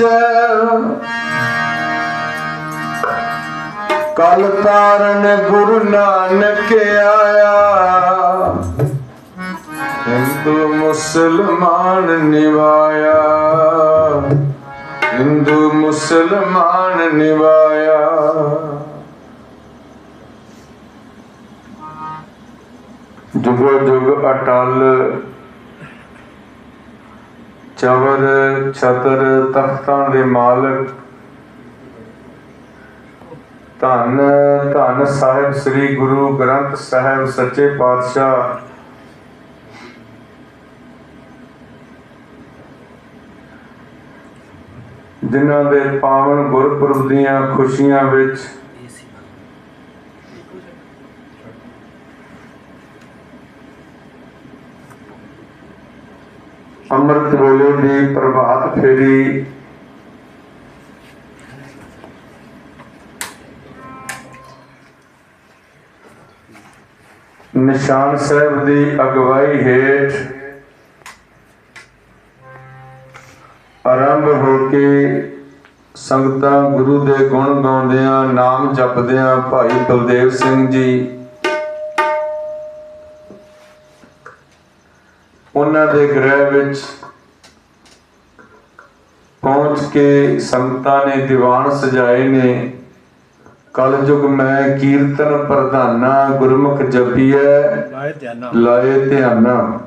ਵਿੱਚ ਕਲ ਤਾਰਨ ਗੁਰੂ ਨਾਨਕ ਆਇਆ। ਹਿੰਦੂ, ਮੁਸਲਮਾਨ ਨਿਵਾਇਆ। ਹਿੰਦੂ, ਮੁਸਲਮਾਨ ਨਿਵਾਇਆ। ਜੁਗੋ ਜੁਗ ਅਟਲ ਚਵਰ, ਛਤਰ, ਤਖਤਾਂ ਦੇ ਮਾਲਕ। ਧੰਨ ਧੰਨ ਸਾਹਿਬ ਸ੍ਰੀ ਗੁਰੂ ਗ੍ਰੰਥ ਸਾਹਿਬ ਸੱਚੇ ਪਾਤਸ਼ਾਹ। ਜਿਨ੍ਹਾਂ ਦੇ ਪਾਵਨ ਗੁਰਪੁਰਬ ਦੀਆਂ ਖੁਸ਼ੀਆਂ ਵਿੱਚ ਅੰਮ੍ਰਿਤ ਵੇਲੇ ਦੀ ਪ੍ਰਭਾਤ ਫੇਰੀ। ਨਿਸ਼ਾਨ ਸਾਹਿਬ ਦੀ ਅਗਵਾਈ ਹੇਠ ਆਰੰਭ ਹੋ ਕੇ ਸੰਗਤਾਂ ਗੁਰੂ ਦੇ ਗੁਣ ਗਾਉਂਦਿਆਂ, ਨਾਮ ਜਪਦਿਆਂ ਭਾਈ ਬਲਦੇਵ ਸਿੰਘ ਜੀ ਉਹਨਾਂ ਦੇ ਗ੍ਰਹਿ ਵਿੱਚ ਪਹੁੰਚ ਕੇ ਸੰਗਤਾਂ ਨੇ ਦੀਵਾਨ ਸਜਾਏ ਨੇ। ਕਲਯੁਗ ਮੈਂ ਕੀਰਤਨ ਪ੍ਰਧਾਨਾ ਗੁਰਮੁਖ ਜਪੀਐ ਲਾਏ ਧਿਆਨਾ।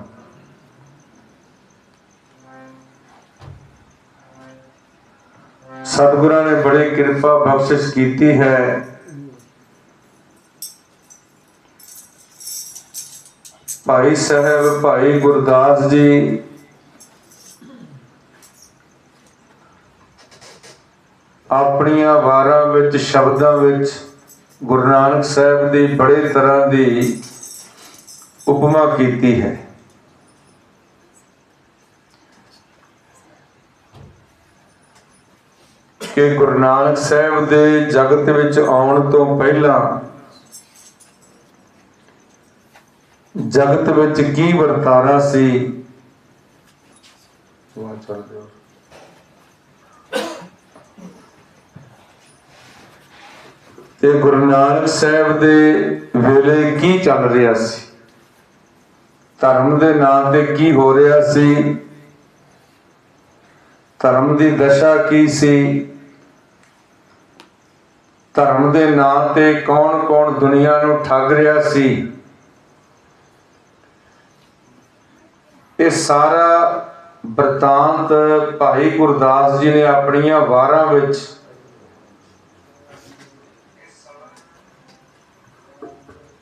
ਸਤਿਗੁਰਾਂ ਨੇ ਬੜੀ ਕਿਰਪਾ ਬਖਸ਼ਿਸ਼ ਕੀਤੀ ਹੈ। ਭਾਈ ਸਾਹਿਬ, ਭਾਈ ਗੁਰਦਾਸ ਜੀ। ਆਪਣੀਆਂ ਵਾਰਾਂ ਵਿੱਚ, ਸ਼ਬਦਾਂ ਵਿੱਚ ਗੁਰੂ ਨਾਨਕ ਸਾਹਿਬ ਦੀ ਬੜੇ ਤਰ੍ਹਾਂ ਦੀ ਉਪਮਾ ਕੀਤੀ ਹੈ। ਕਿ ਗੁਰੂ ਨਾਨਕ ਸਾਹਿਬ ਦੇ ਜਗਤ ਵਿੱਚ ਆਉਣ ਤੋਂ ਪਹਿਲਾਂ ਜਗਤ ਵਿੱਚ ਕੀ ਵਰਤਾਰਾ ਸੀ? ਵਾਹ ਚੱਲ ਦਿਓ ਤੇ ਗੁਰੂ ਨਾਨਕ ਸਾਹਿਬ ਦੇ ਵੇਲੇ ਕੀ ਚੱਲ ਰਿਹਾ ਸੀ? ਧਰਮ ਦੇ ਨਾਂ ਤੇ ਕੀ ਹੋ ਰਿਹਾ ਸੀ? ਧਰਮ ਦੀ ਦਸ਼ਾ ਕੀ ਸੀ? ਧਰਮ ਦੇ ਨਾਂ ਤੇ ਕੌਣ-ਕੌਣ ਦੁਨੀਆ ਨੂੰ ਠੱਗ ਰਿਹਾ ਸੀ? ਇਹ ਸਾਰਾ ਬਰਤਾਂਤ ਭਾਈ ਗੁਰਦਾਸ ਜੀ ਨੇ ਆਪਣੀਆਂ ਵਾਰਾਂ ਵਿੱਚ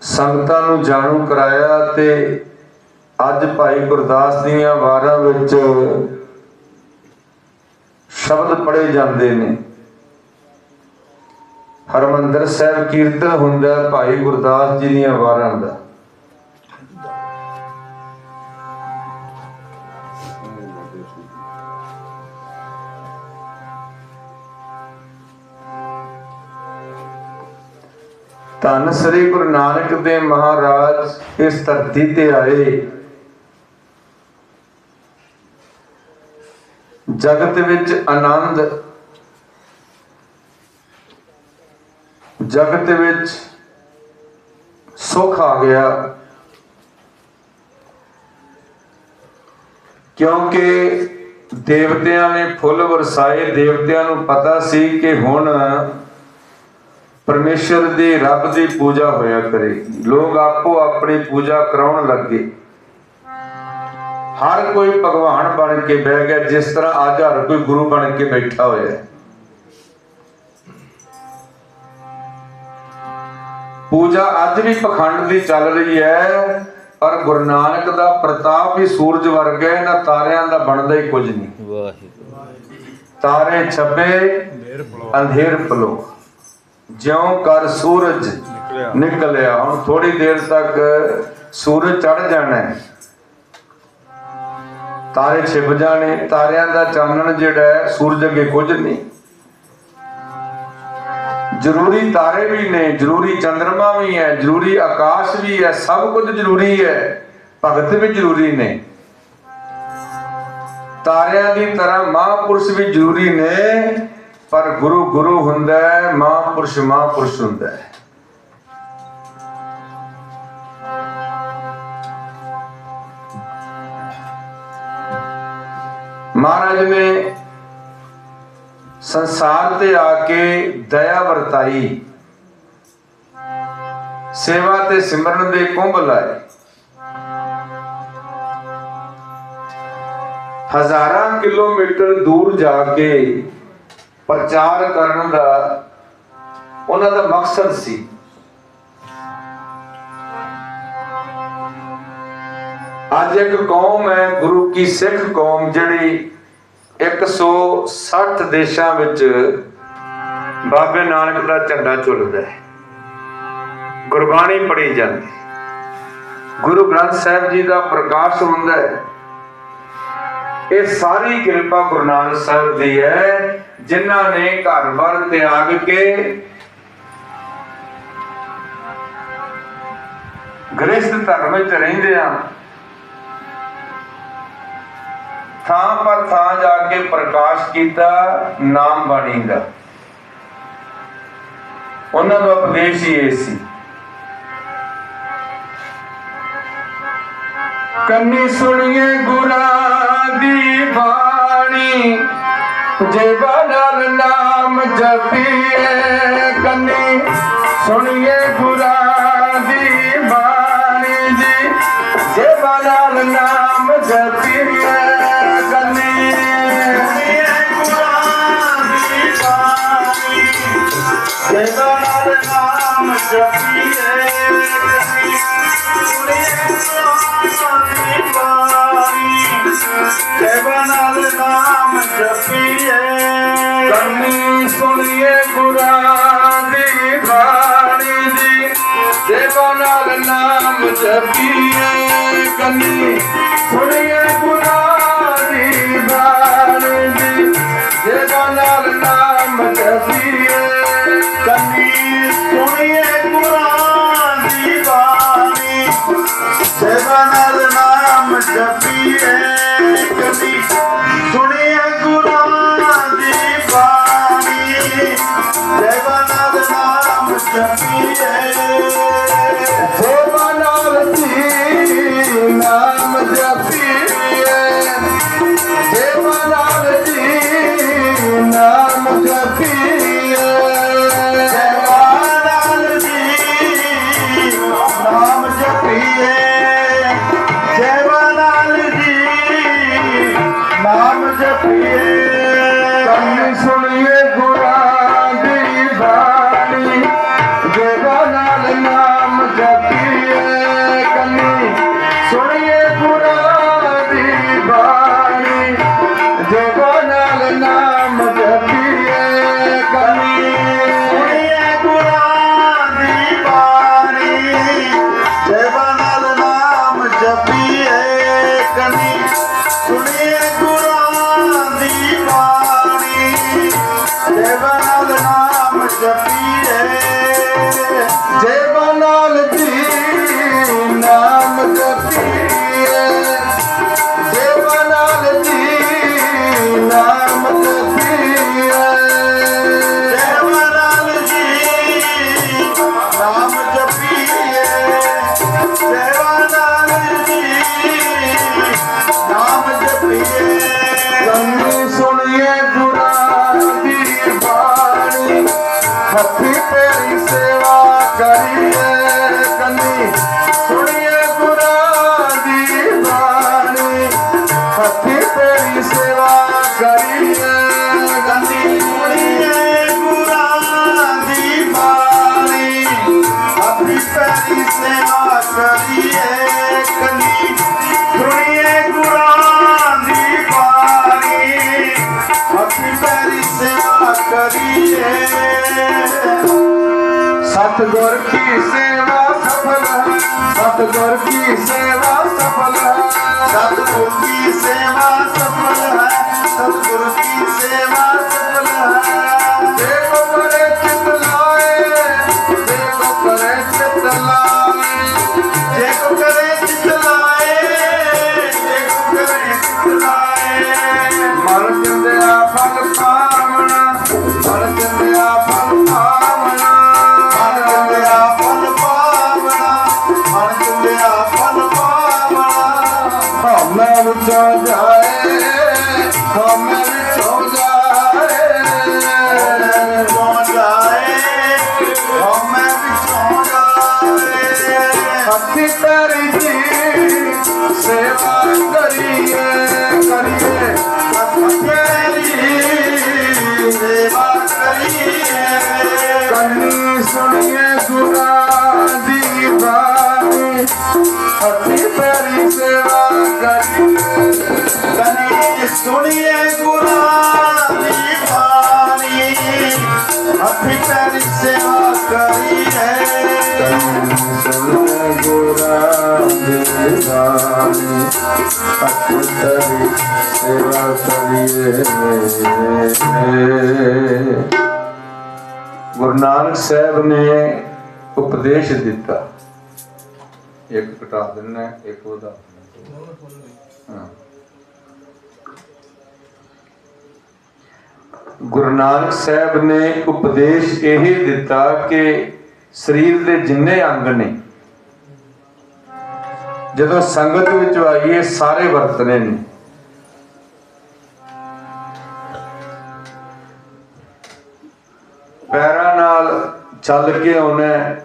ਸੰਗਤਾਂ ਨੂੰ ਜਾਣੂ ਕਰਾਇਆ ਤੇ ਅੱਜ ਭਾਈ ਗੁਰਦਾਸ ਦੀਆਂ ਵਾਰਾਂ ਵਿੱਚ ਸ਼ਬਦ ਪੜ੍ਹੇ ਜਾਂਦੇ ਨੇ। ਹਰਮੰਦਰ ਸਾਹਿਬ ਕੀਰਤਨ ਹੁੰਦਾ ਭਾਈ ਗੁਰਦਾਸ ਜੀ ਦੀਆਂ ਵਾਰਾਂ ਦਾ। ਧੰਨ ਸ੍ਰੀ ਗੁਰੂ ਨਾਨਕ ਦੇਵ ਮਹਾਰਾਜ, ਇਸ ਧਰਤੀ ਤੇ ਆਏ। ਜਗਤ ਵਿੱਚ ਆਨੰਦ। ਜਗਤ ਵਿੱਚ ਸੁਖ ਆ ਗਿਆ। ਕਿਉਂਕਿ ਦੇਵਤਿਆਂ ਨੇ ਫੁੱਲ ਵਰਸਾਏ, ਦੇਵਤਿਆਂ ਨੂੰ ਪਤਾ ਸੀ ਕਿ ਹੁਣ ਪਰਮੇਸ਼ਰ ਦੀ ਰੱਬ ਦੀ ਪੂਜਾ ਹੋਇਆ ਕਰੇਗੀ ਲੋਕ ਆਪੋ ਆਪਣੀ ਪੂਜਾ ਕਰਾਉਣ ਲੱਗੇ। ਹਰ ਕੋਈ ਭਗਵਾਨ ਬਣ ਕੇ ਬਹਿ ਗਿਆ ਜਿਸ ਤਰ੍ਹਾਂ ਅੱਜ ਹਰ ਕੋਈ ਗੁਰੂ ਬਣ ਕੇ ਬੈਠਾ ਹੋਇਆ ਹੈ। ਪੂਜਾ ਅੱਜ ਵੀ ਪਖੰਡ ਦੀ ਚੱਲ ਰਹੀ ਹੈ ਪਰ ਗੁਰੂ ਨਾਨਕ ਦਾ ਪ੍ਰਤਾਪ ਵੀ ਸੂਰਜ ਵਰਗਾ ਹੈ ਨਾ ਤਾਰਿਆਂ ਦਾ ਬਣਦਾ ਹੀ ਕੁਝ ਨਹੀਂ। ਵਾਹਿਗੁਰੂ। ਤਾਰੇ ਫਲੋ ਅੰਧੇਰ ਪਲੋ ਜਿਉਂ ਕਰ ਸੂਰਜ ਨਿਕਲਿਆ। ਹੁਣ ਥੋੜੀ ਦੇਰ ਤੱਕ ਸੂਰਜ ਚੜ ਜਾਣਾ ਹੈ। ਤਾਰੇ ਛਿਪ ਜਾਣੇ। ਤਾਰਿਆਂ ਦਾ ਚਾਨਣ ਜਿਹੜਾ ਹੈ ਸੂਰਜ ਅੱਗੇ ਕੁਝ ਨਹੀਂ। ਜ਼ਰੂਰੀ ਤਾਰੇ ਵੀ ਨੇ ਜ਼ਰੂਰੀ ਚੰ드ਰਮਾ ਵੀ ਹੈ ਜ਼ਰੂਰੀ ਆਕਾਸ਼ ਵੀ ਹੈ ਸਭ ਕੁਝ ਜ਼ਰੂਰੀ ਹੈ। ਭਗਤ ਵੀ ਜ਼ਰੂਰੀ ਨੇ। ਤਾਰਿਆਂ ਦੀ ਤਰ੍ਹਾਂ ਮਹਾਂਪੁਰਸ਼ ਵੀ ਜ਼ਰੂਰੀ ਨੇ। ਪਰ ਗੁਰੂ ਗੁਰੂ ਹੁੰਦਾ ਹੈ, ਮਹਾਂਪੁਰਸ਼ ਮਹਾਂਪੁਰਸ਼ ਹੁੰਦਾ ਹੈ। ਮਹਾਰਾਜ ਨੇ ਸੰਸਾਰ ਤੇ ਆ ਕੇ ਦਇਆ ਵਰਤਾਈ। ਸੇਵਾ ਤੇ ਸਿਮਰਨ ਦੇ ਕੁੰਭ ਲਾਏ। ਹਜ਼ਾਰਾਂ ਕਿਲੋਮੀਟਰ ਦੂਰ ਜਾ ਕੇ ਪ੍ਰਚਾਰ ਕਰਨ ਦਾ ਉਹਨਾਂ ਦਾ ਮਕਸਦ ਸੀ। ਅੱਜ ਇੱਕ ਕੌਮ ਹੈ, ਗੁਰੂ ਕੀ ਸਿੱਖ ਕੌਮ, ਜਿਹੜੀ 160 ਦੇਸ਼ਾਂ ਵਿੱਚ ਬਾਬੇ ਨਾਨਕ ਦਾ ਝੰਡਾ ਝੁੱਲਦਾ ਹੈ। ਗੁਰਬਾਣੀ ਪੜ੍ਹੀ ਜਾਂਦੀ ਗੁਰੂ ਗ੍ਰੰਥ ਸਾਹਿਬ ਜੀ ਦਾ ਪ੍ਰਕਾਸ਼ ਹੁੰਦਾ ਹੈ। ਇਹ ਸਾਰੀ ਕਿਰਪਾ ਗੁਰੂ ਨਾਨਕ ਸਾਹਿਬ ਦੀ ਹੈ। ਜਿਨ੍ਹਾਂ ਨੇ ਘਰ-ਬਾਰ ਤਿਆਗ ਕੇ ਗ੍ਰਸਥ ਧਰਮ ਵਿੱਚ ਰਹਿੰਦੇ ਆ, ਥਾਂ ਪਰ ਥਾਂ ਜਾ ਕੇ ਪ੍ਰਕਾਸ਼ ਕੀਤਾ, ਨਾਮ ਬਾਣੀ ਦਾ ਉਹਨਾਂ ਦਾ ਉਪਦੇਸ਼ ਹੀ ਇਹ ਸੀ। ਕੰਨੀ ਸੁਣੀਏ ਗੁਰਾਂ ਦੀ ਬਾਣੀ ਜੇ ਨਾਲ ਨਾਮ ਜਪੀਏ ਕੰਨੀ, ਸੁਣੀਏ ਗੁਰਾਂ ਦੀ ਬਾਣੀ ਜੀ। ਜੇ ਨਾਮ ਜਪੀਏ ਕੰਨੀ, ਸੁਣੀਏ ਗੁਰਾਂ ਦੀ ਬਾਣੀ। ਜੇ ਨਾਮ ਜਪੀਏ ਕੰਨੀ ਸੁਣੀਏ ਗੁਰਾਂ ਦੀ ਬਾਣੀ ਜੀ ਦੇਵਾ ਨਾਲ ਨਾਮ ਜਪੀਏ ਕੰਨੀ ਸੁਣੀਏ ਗੁਰਾਂ ਦੀ ਬਾਣੀ ਬਾਣੀ ਸੇਵਾ ਨਾਲ ਸਤਗੁਰ ਕੀ ਸੇਵਾ ਸਫਲ ਹੈ ਸਤਗੁਰ ਕੀ ਨਾਨਕ ਸਾਹਿਬ ਨੇ ਉਪਦੇਸ਼ ਦਿੱਤਾ। ਇੱਕ ਘਟਾ ਦਿੰਨਾ ਇੱਕ ਉਹਦਾ। ਹਾਂ। ਗੁਰੂ ਨਾਨਕ ਸਾਹਿਬ ਨੇ ਉਪਦੇਸ਼ ਇਹ ਦਿੱਤਾ ਕਿ ਸਰੀਰ ਦੇ ਜਿੰਨੇ ਅੰਗ ਨੇ, ਜਦੋਂ ਸੰਗਤ ਵਿੱਚ ਆਈਏ, ਸਾਰੇ ਵਰਤਨੇ ਨੇ। ਪੈਰਾਂ ਚੱਲ ਕੇ ਆਉਣਾ।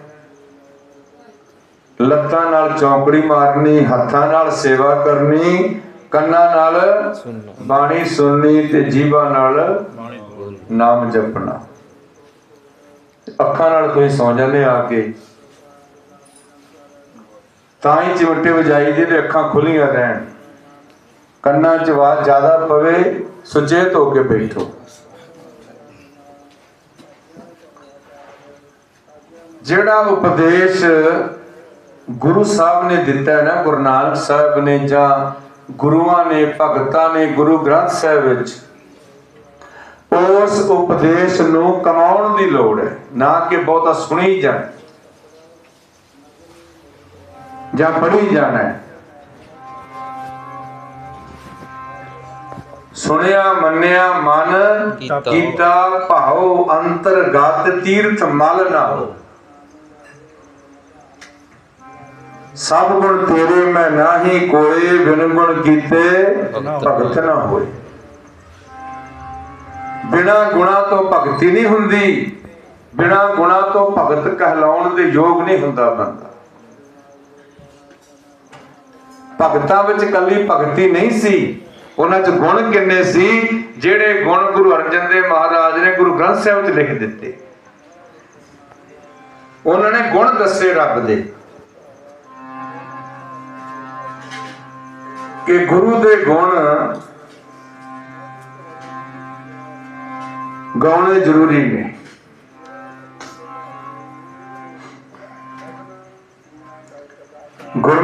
ਲੱਤਾਂ ਨਾਲ ਚੌਂਕੜੀ ਮਾਰਨੀ ਹੱਥਾਂ ਨਾਲ ਸੇਵਾ ਕਰਨੀ ਕੰਨਾਂ ਨਾਲ ਬਾਣੀ ਸੁਣਨੀ ਤੇ ਜੀਭਾਂ ਨਾਲ ਨਾਮ ਜਪਣਾ। ਅੱਖਾਂ ਨਾਲ ਕੋਈ ਸੌ ਜਾਂਦੇ ਆ ਕੇ। ਤਾਂ ਹੀ ਚਿਮਟੇ ਵਜਾਈ ਦੇ ਤੇ ਅੱਖਾਂ ਖੁੱਲੀਆਂ ਰਹਿਣ। ਕੰਨਾਂ 'ਚ ਆਵਾਜ਼ ਜ਼ਿਆਦਾ ਪਵੇ ਸੁਚੇਤ ਹੋ ਕੇ ਬੈਠੋ। ਜਿਹੜਾ ਉਪਦੇਸ਼ ਗੁਰੂ ਸਾਹਿਬ ਨੇ ਦਿੱਤਾ ਹੈ ਨਾ ਗੁਰੂ ਨਾਨਕ ਸਾਹਿਬ ਨੇ ਜਾਂ ਗੁਰੂਆਂ ਨੇ ਭਗਤਾਂ ਨੇ ਗੁਰੂ ਗ੍ਰੰਥ ਸਾਹਿਬ ਵਿੱਚ ਉਸ ਉਪਦੇਸ਼ ਨੂੰ ਕਮਾਉਣ ਦੀ ਲੋੜ ਹੈ ਨਾ ਕਿ ਬਹੁਤਾ ਸੁਣੀ ਜਾਣ ਜਾਂ ਪੜ੍ਹੀ ਜਾਣਾ ਹੈ ਸੁਣਿਆ ਮੰਨਿਆ ਮਨ ਕੀਤਾ। ਕੀਤਾ ਭਾਉ ਅੰਤਰਗਤ ਤੀਰਥ ਮਲ ਨਾ ਹੋ ਸਭ ਗੁਣ ਤੇਰੇ ਮੈਂ ਨਾਹੀ ਕੋਏ ਬਿਨ ਗੁਣ ਕੀਤੇ ਭਗਤ। ਨਾ ਹੋਏ। ਬਿਨਾ ਗੁਣਾ ਤੋਂ ਭਗਤੀ ਨਹੀਂ ਹੁੰਦੀ ਬਿਨਾ ਗੁਣਾ ਤੋਂ ਭਗਤ ਕਹਿਲਾਉਣ ਦੇ ਯੋਗ ਨਹੀਂ ਹੁੰਦਾ ਬੰਦਾ। ਭਗਤਾਂ ਵਿੱਚ ਕੱਲੀ ਭਗਤੀ ਨਹੀਂ ਸੀ ਉਹਨਾਂ 'ਚ ਗੁਣ ਕਿੰਨੇ ਸੀ ਜਿਹੜੇ ਗੁਣ ਗੁਰੂ ਅਰਜਨ ਦੇਵ ਮਹਾਰਾਜ ਨੇ ਗੁਰੂ ਗ੍ਰੰਥ ਸਾਹਿਬ 'ਚ ਲਿਖ ਦਿੱਤੇ। ਉਹਨਾਂ ਨੇ ਗੁਣ ਦੱਸੇ ਰੱਬ ਦੇ। ਕਿ ਗੁਰੂ ਦੇ ਗੁਣ ਗਾਉਣੇ ਜ਼ਰੂਰੀ ਨੇ। ਗੁਰੂ